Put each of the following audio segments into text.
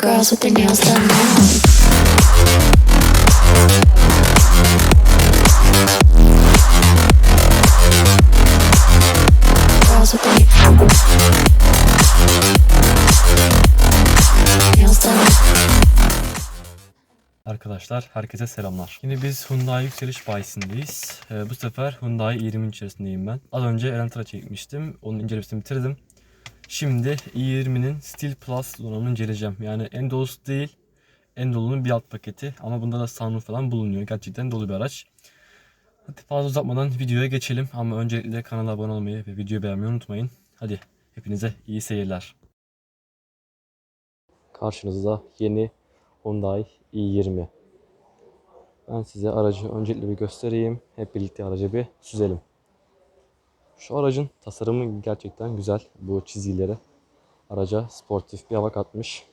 girls with their nails done now. Arkadaşlar herkese selamlar. Yine biz Hyundai yükseliş bayisindeyiz. Ee, bu sefer Hyundai i20 içerisindeyim ben. Az önce Elantra çekmiştim. Onun incelemesini bitirdim. Şimdi i20'nin Steel Plus donanımını inceleyeceğim. Yani en dolusu değil, en dolunun bir alt paketi. Ama bunda da sunroof falan bulunuyor. Gerçekten dolu bir araç. Hadi fazla uzatmadan videoya geçelim. Ama öncelikle kanala abone olmayı ve videoyu beğenmeyi unutmayın. Hadi hepinize iyi seyirler. Karşınızda yeni Hyundai i20. Ben size aracı öncelikle bir göstereyim. Hep birlikte aracı bir süzelim. Şu aracın tasarımı gerçekten güzel. Bu çizgileri araca sportif bir hava katmış.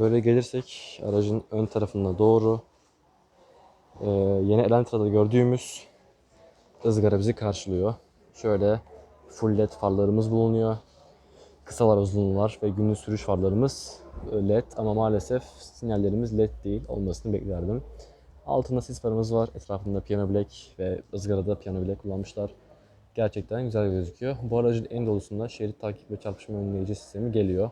Böyle gelirsek aracın ön tarafına doğru e, yeni Elantra'da gördüğümüz ızgara bizi karşılıyor. Şöyle full led farlarımız bulunuyor. Kısalar uzunlar ve günlük sürüş farlarımız led ama maalesef sinyallerimiz led değil olmasını beklerdim. Altında sis farımız var. Etrafında piyano black ve ızgarada piyano black kullanmışlar. Gerçekten güzel gözüküyor. Bu aracın en dolusunda şerit takip ve çarpışma önleyici sistemi geliyor.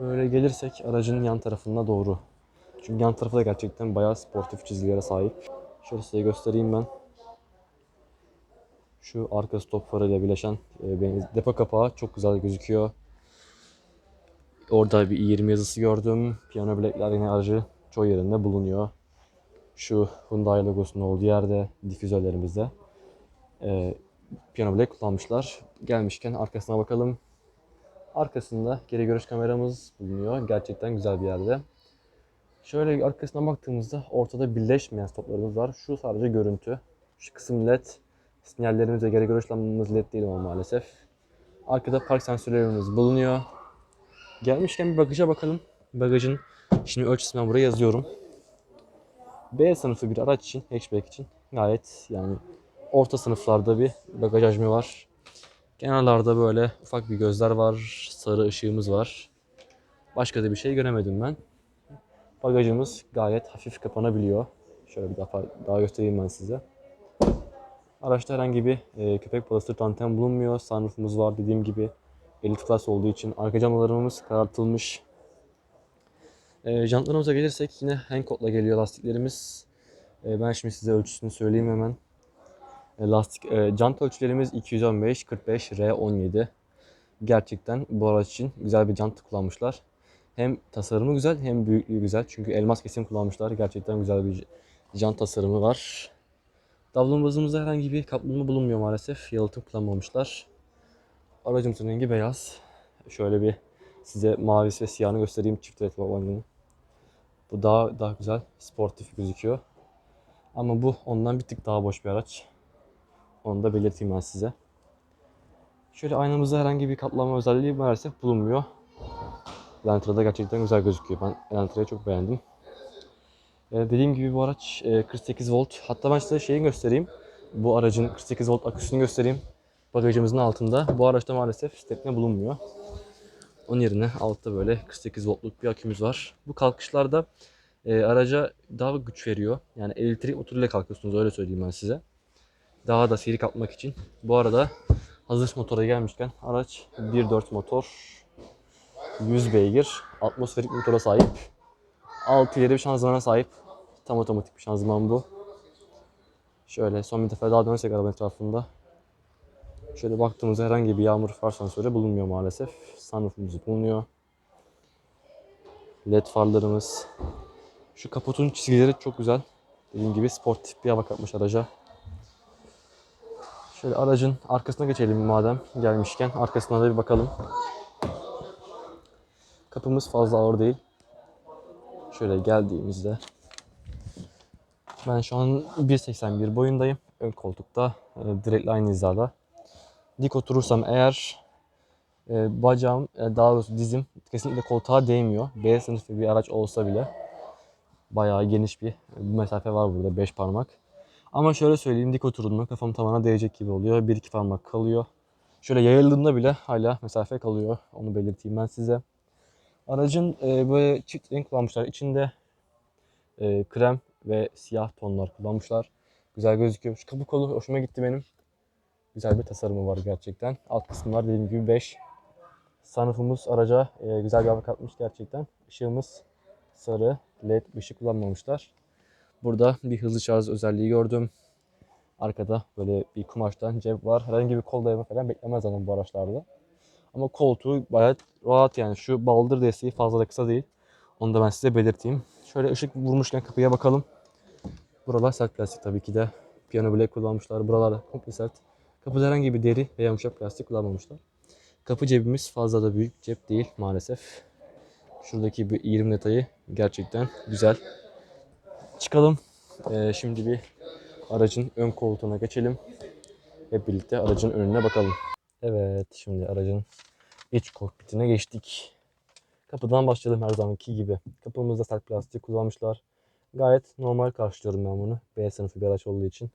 Böyle gelirsek aracın yan tarafına doğru. Çünkü yan tarafı da gerçekten bayağı sportif çizgilere sahip. Şöyle size göstereyim ben. Şu arka stop farıyla birleşen e, depo kapağı çok güzel gözüküyor. Orada bir i20 yazısı gördüm. Piyano bilekler yine aracı çoğu yerinde bulunuyor. Şu Hyundai logosunun olduğu yerde difüzörlerimizde e, piyano bilek kullanmışlar. Gelmişken arkasına bakalım. Arkasında geri görüş kameramız bulunuyor. Gerçekten güzel bir yerde. Şöyle arkasına baktığımızda ortada birleşmeyen stoplarımız var. Şu sadece görüntü. Şu kısım led. Sinyallerimiz ve geri görüş lambamız led değil ama maalesef. Arkada park sensörlerimiz bulunuyor. Gelmişken bir bagaja bakalım. Bagajın şimdi ölçüsünü buraya yazıyorum. B sınıfı bir araç için, hatchback için gayet yani orta sınıflarda bir bagaj hacmi var. Kenarlarda böyle ufak bir gözler var, sarı ışığımız var. Başka da bir şey göremedim ben. Bagajımız gayet hafif kapanabiliyor. Şöyle bir daha, daha göstereyim ben size. Araçta herhangi bir e, köpek balası anten bulunmuyor. Sunroofumuz var dediğim gibi. Elite Class olduğu için arka camlarımız karartılmış. E, jantlarımıza gelirsek yine Hankook'la geliyor lastiklerimiz. E, ben şimdi size ölçüsünü söyleyeyim hemen. E, lastik e, jant ölçülerimiz 215 45 R17. Gerçekten bu araç için güzel bir jant kullanmışlar. Hem tasarımı güzel hem büyüklüğü güzel. Çünkü elmas kesim kullanmışlar. Gerçekten güzel bir jant tasarımı var. Davlumbazımızda herhangi bir kaplama bulunmuyor maalesef. Yalıtım kullanmamışlar. Aracımızın rengi beyaz. Şöyle bir size mavisi ve siyahını göstereyim çift red babancının. Bu daha daha güzel, sportif gözüküyor. Ama bu ondan bir tık daha boş bir araç. Onu da belirteyim ben size. Şöyle aynamızda herhangi bir kaplama özelliği maalesef bulunmuyor. Elantra'da gerçekten güzel gözüküyor. Ben Elantra'yı çok beğendim. Ee, dediğim gibi bu araç e, 48 volt. Hatta ben size şeyi göstereyim. Bu aracın 48 volt aküsünü göstereyim. Bagajımızın altında. Bu araçta maalesef stepne bulunmuyor. Onun yerine altta böyle 48 voltluk bir akümüz var. Bu kalkışlarda e, araca daha güç veriyor. Yani elektrik motoruyla kalkıyorsunuz öyle söyleyeyim ben size. Daha da seri kalkmak için. Bu arada hazır motora gelmişken araç 1.4 motor 100 beygir atmosferik motora sahip. 6 ileri bir şanzımana sahip. Tam otomatik bir şanzıman bu. Şöyle son bir defa daha dönersek araba etrafında. Şöyle baktığımızda herhangi bir yağmur far sensörü bulunmuyor maalesef. Sunroofumuz bulunuyor. LED farlarımız. Şu kaputun çizgileri çok güzel. Dediğim gibi sportif bir hava katmış araca. Şöyle aracın arkasına geçelim madem gelmişken. Arkasına da bir bakalım. Kapımız fazla ağır değil. Şöyle geldiğimizde ben şu an 1.81 boyundayım. Ön koltukta e, direkt aynı hizada. Dik oturursam eğer e, bacağım, e, daha doğrusu dizim kesinlikle koltuğa değmiyor. B sınıfı bir araç olsa bile bayağı geniş bir mesafe var burada 5 parmak. Ama şöyle söyleyeyim dik oturduğumda kafam tavana değecek gibi oluyor. 1-2 parmak kalıyor. Şöyle yayıldığımda bile hala mesafe kalıyor. Onu belirteyim ben size. Aracın e, böyle çift renk kullanmışlar. İçinde e, krem ve siyah tonlar kullanmışlar. Güzel gözüküyor. Şu kapı kolu hoşuma gitti benim. Güzel bir tasarımı var gerçekten. Alt kısımlar dediğim gibi 5. Sunroofumuz araca e, güzel bir hava katmış gerçekten. Işığımız sarı led ışık kullanmamışlar. Burada bir hızlı şarj özelliği gördüm. Arkada böyle bir kumaştan cep var. Herhangi bir kol dayama falan beklemez zaten bu araçlarda. Ama koltuğu bayağı rahat yani. Şu baldır desteği fazla da kısa değil. Onu da ben size belirteyim. Şöyle ışık vurmuşken kapıya bakalım. Buralar sert plastik tabii ki de. Piyano bilek kullanmışlar. Buralar komple sert. Kapıda herhangi bir deri veya yumuşak plastik kullanmamışlar. Kapı cebimiz fazla da büyük cep değil maalesef. Şuradaki bir 20 detayı gerçekten güzel. Çıkalım. Ee, şimdi bir aracın ön koltuğuna geçelim. Hep birlikte aracın önüne bakalım. Evet şimdi aracın iç kokpitine geçtik. Kapıdan başlayalım her zamanki gibi. Kapımızda sert plastik kullanmışlar. Gayet normal karşılıyorum ben bunu. B sınıfı bir araç olduğu için.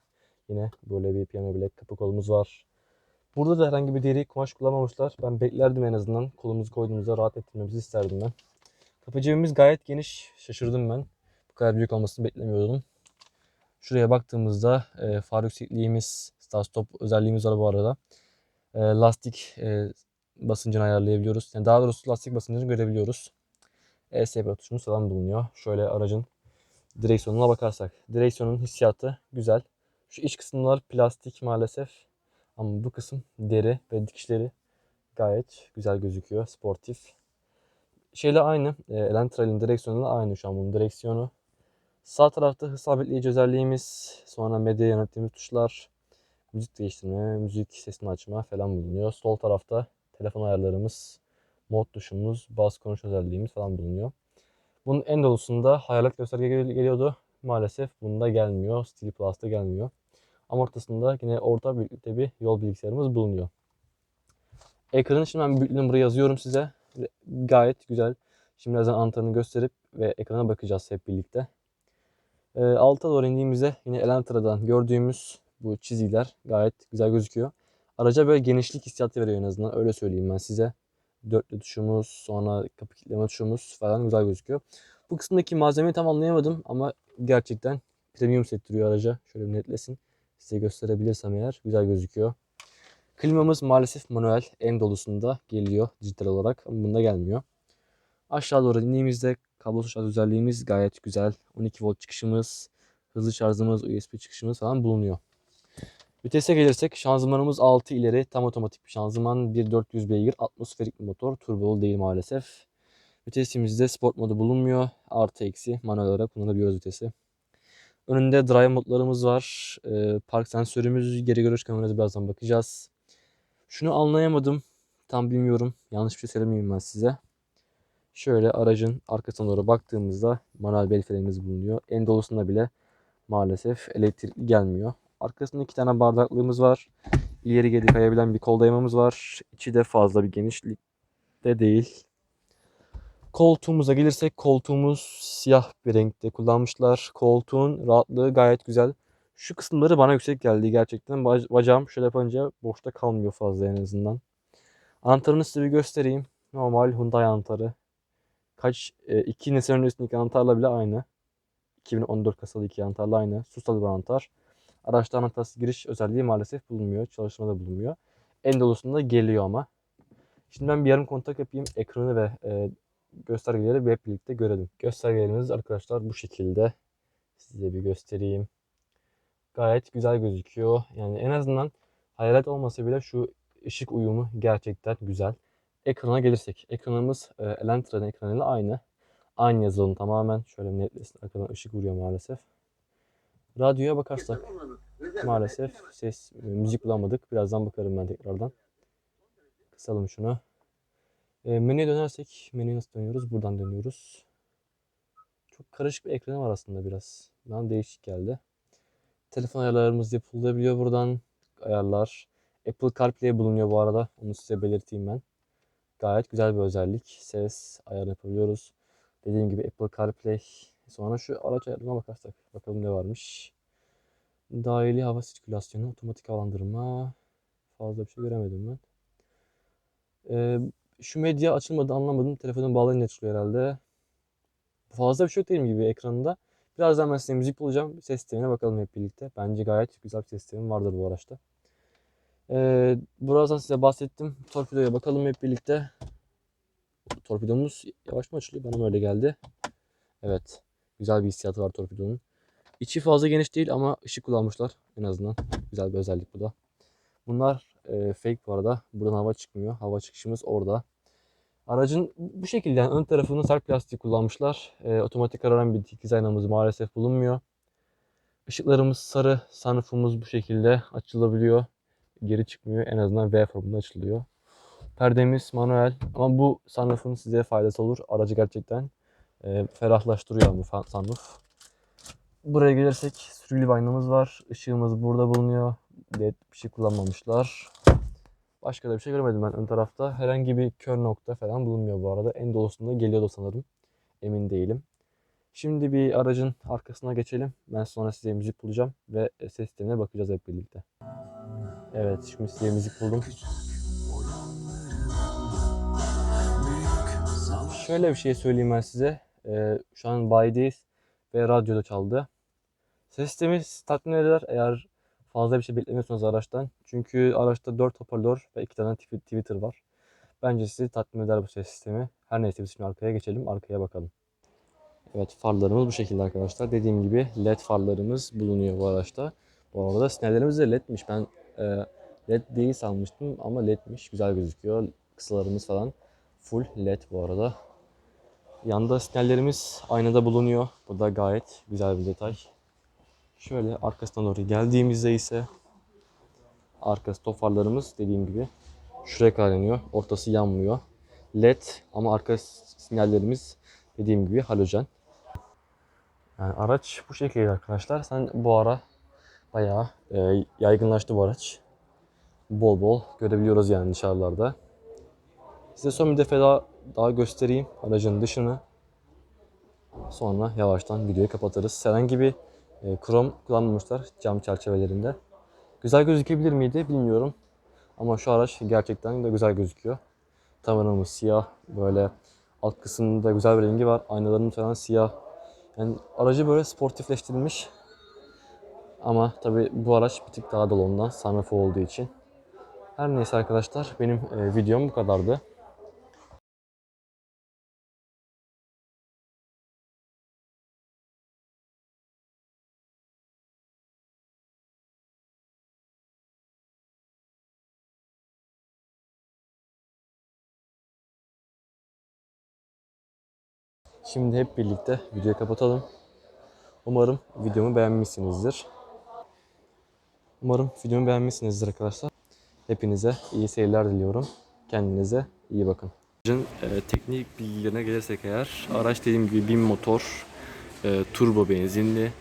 Yine böyle bir piyano bilek kapı kolumuz var. Burada da herhangi bir deri kumaş kullanmamışlar. Ben beklerdim en azından. Kolumuzu koyduğumuzda rahat ettirmemizi isterdim ben. Kapı cebimiz gayet geniş. Şaşırdım ben. Bu kadar büyük olmasını beklemiyordum. Şuraya baktığımızda e, far yüksekliğimiz, start stop özelliğimiz var bu arada. E, lastik e, basıncını ayarlayabiliyoruz. Yani daha doğrusu lastik basıncını görebiliyoruz. ESP tuşumuz falan bulunuyor. Şöyle aracın direksiyonuna bakarsak. Direksiyonun hissiyatı güzel. Şu iç kısımlar plastik maalesef. Ama bu kısım deri ve dikişleri gayet güzel gözüküyor. Sportif. Şeyle aynı. E, Elantra'nın direksiyonuyla aynı şu an bunun direksiyonu. Sağ tarafta hız sabitleyici özelliğimiz, sonra medya yönettiğimiz tuşlar, müzik değiştirme, müzik sesini açma falan bulunuyor. Sol tarafta telefon ayarlarımız, mod tuşumuz, bas konuş özelliğimiz falan bulunuyor. Bunun en dolusunda hayalet gösterge gel- geliyordu. Maalesef bunda gelmiyor. Steel Plus'ta gelmiyor. Ama ortasında yine orta büyüklükte bir yol bilgisayarımız bulunuyor. Ekranın şimdi ben büyüklüğünü buraya yazıyorum size. Gayet güzel. Şimdi birazdan anahtarını gösterip ve ekrana bakacağız hep birlikte. E, alta doğru indiğimizde yine Elantra'dan gördüğümüz bu çizgiler gayet güzel gözüküyor. Araca böyle genişlik hissiyatı veriyor en azından öyle söyleyeyim ben size. Dörtlü tuşumuz, sonra kapı kilitleme tuşumuz falan güzel gözüküyor. Bu kısımdaki malzemeyi tam anlayamadım ama gerçekten premium settiriyor araca. Şöyle bir netlesin. Size gösterebilirsem eğer güzel gözüküyor. Klimamız maalesef manuel en dolusunda geliyor dijital olarak ama bunda gelmiyor. Aşağı doğru indiğimizde kablosuz şarj özelliğimiz gayet güzel. 12 volt çıkışımız, hızlı şarjımız, USB çıkışımız falan bulunuyor. Vitese gelirsek şanzımanımız 6 ileri tam otomatik bir şanzıman. 1.400 beygir atmosferik bir motor. Turbolu değil maalesef. Vitesimizde sport modu bulunmuyor. Artı eksi manuel olarak kullanabiliyoruz vitesi. Önünde drive modlarımız var. Ee, park sensörümüz, geri görüş kamerası birazdan bakacağız. Şunu anlayamadım. Tam bilmiyorum. Yanlış bir şey söylemeyeyim ben size. Şöyle aracın arkasına doğru baktığımızda manuel bel frenimiz bulunuyor. En dolusunda bile maalesef elektrikli gelmiyor. Arkasında iki tane bardaklığımız var. İleri geri kayabilen bir kol dayamamız var. İçi de fazla bir genişlikte değil. Koltuğumuza gelirsek koltuğumuz siyah bir renkte kullanmışlar. Koltuğun rahatlığı gayet güzel. Şu kısımları bana yüksek geldi gerçekten. Bac- Bacağım şöyle yapınca boşta kalmıyor fazla en azından. Anahtarını size bir göstereyim. Normal Hyundai anahtarı. Kaç e, iki nesil öncesindeki anahtarla bile aynı. 2014 kasalı iki anahtarla aynı. Sustalı bir anahtar. Araçta anahtarsız giriş özelliği maalesef bulunmuyor. Çalışmada bulunmuyor. En dolusunda geliyor ama. Şimdi ben bir yarım kontak yapayım. Ekranı ve e, göstergeleri hep birlikte görelim. Göstergelerimiz arkadaşlar bu şekilde. Size bir göstereyim. Gayet güzel gözüküyor. Yani en azından hayalet olmasa bile şu ışık uyumu gerçekten güzel. Ekrana gelirsek. Ekranımız e, Elantra'nın ekranıyla aynı. Aynı yazılım tamamen. Şöyle netlesin. Arkadan ışık vuruyor maalesef. Radyoya bakarsak maalesef ses, e, müzik bulamadık. Birazdan bakarım ben tekrardan. Kısalım şunu. E, menüye dönersek, menüye nasıl dönüyoruz? Buradan dönüyoruz. Çok karışık bir ekranı var aslında biraz. Bana değişik geldi. Telefon ayarlarımız yapılabiliyor buradan. Ayarlar. Apple CarPlay bulunuyor bu arada. Onu size belirteyim ben. Gayet güzel bir özellik. Ses ayarını yapabiliyoruz. Dediğim gibi Apple CarPlay. Sonra şu araç ayarına bakarsak. Bakalım ne varmış. Dahili hava sirkülasyonu, otomatik havalandırma. Fazla bir şey göremedim ben. Ee, şu medya açılmadı anlamadım. Telefonun bağlayınca açılıyor herhalde. Fazla bir şey yok dediğim gibi ekranında. Birazdan ben size müzik bulacağım. Ses sistemine bakalım hep birlikte. Bence gayet güzel bir ses sistemi vardır bu araçta. Ee, birazdan size bahsettim. Torpidoya bakalım hep birlikte. Torpidomuz yavaş mı açılıyor? Bana öyle geldi? Evet. Güzel bir hissiyatı var torpidonun. İçi fazla geniş değil ama ışık kullanmışlar en azından. Güzel bir özellik bu da. Bunlar e, fake bu arada. Buradan hava çıkmıyor. Hava çıkışımız orada. Aracın bu şekilde yani ön tarafını sert plastik kullanmışlar. E, otomatik kararan bir dikiz aynamız maalesef bulunmuyor. Işıklarımız sarı. Sunroofumuz bu şekilde açılabiliyor. Geri çıkmıyor. En azından V formunda açılıyor. Perdemiz manuel ama bu sunroofun size faydası olur. Aracı gerçekten e, ferahlaştırıyor bu sunroof. Buraya gelirsek sürgülü aynamız var. Işığımız burada bulunuyor. LED bir şey kullanmamışlar. Başka da bir şey görmedim ben ön tarafta. Herhangi bir kör nokta falan bulunmuyor bu arada. En dolusunda geliyordu sanırım. Emin değilim. Şimdi bir aracın arkasına geçelim. Ben sonra size müzik bulacağım ve ses sistemine bakacağız hep birlikte. Evet şimdi size müzik buldum. Şöyle bir şey söyleyeyim ben size. Ee, şu an bayideyiz ve radyoda çaldı. Ses sizi tatmin eder eğer fazla bir şey beklemiyorsanız araçtan. Çünkü araçta 4 hoparlör ve 2 tane tw- tweeter var. Bence sizi tatmin eder bu ses sistemi. Her neyse biz şimdi arkaya geçelim, arkaya bakalım. Evet farlarımız bu şekilde arkadaşlar. Dediğim gibi led farlarımız bulunuyor bu araçta. Bu arada sinyallerimiz de ledmiş. Ben e, led değil sanmıştım ama ledmiş. Güzel gözüküyor. Kısalarımız falan full led bu arada. Yanda sinyallerimiz aynada bulunuyor. Bu da gayet güzel bir detay. Şöyle arkasına doğru geldiğimizde ise arka stop farlarımız dediğim gibi şuraya kadar. Ortası yanmıyor. LED ama arka sinyallerimiz dediğim gibi halojen. Yani araç bu şekilde arkadaşlar. Sen bu ara bayağı e, yaygınlaştı bu araç. Bol bol görebiliyoruz yani dışarılarda. Size son bir defa daha, daha göstereyim aracın dışını. Sonra yavaştan videoyu kapatırız. Herhangi bir e, krom kullanmamışlar cam çerçevelerinde. Güzel gözükebilir miydi bilmiyorum. Ama şu araç gerçekten de güzel gözüküyor. Tavanımız siyah. Böyle alt kısmında güzel bir rengi var. Aynalarının falan siyah. Yani aracı böyle sportifleştirilmiş. Ama tabi bu araç bir tık daha dolu ondan. Sunroof olduğu için. Her neyse arkadaşlar benim e, videom bu kadardı. Şimdi hep birlikte videoyu kapatalım. Umarım videomu beğenmişsinizdir. Umarım videomu beğenmişsinizdir arkadaşlar. Hepinize iyi seyirler diliyorum. Kendinize iyi bakın. Aracın e, teknik bilgilerine gelirsek eğer, araç dediğim gibi bin motor, e, turbo benzinli,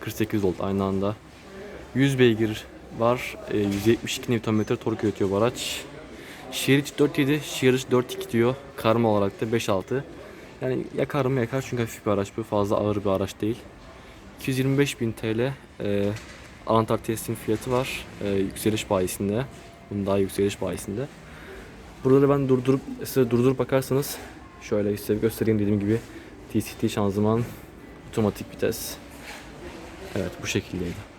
48 volt aynı anda. 100 beygir var, e, 172 Nm tork üretiyor bu araç. Şehir içi 4.7, şehir dışı 4.2 diyor. Karma olarak da 5.6. Yani yakar mı yakar çünkü hafif bir araç bu. Fazla ağır bir araç değil. 225.000 TL e, anahtar teslim fiyatı var. E, yükseliş bayisinde. Bunun daha yükseliş bayisinde. Buraları ben durdurup size durdurup bakarsanız şöyle size göstereyim dediğim gibi TCT şanzıman otomatik vites. Evet bu şekildeydi.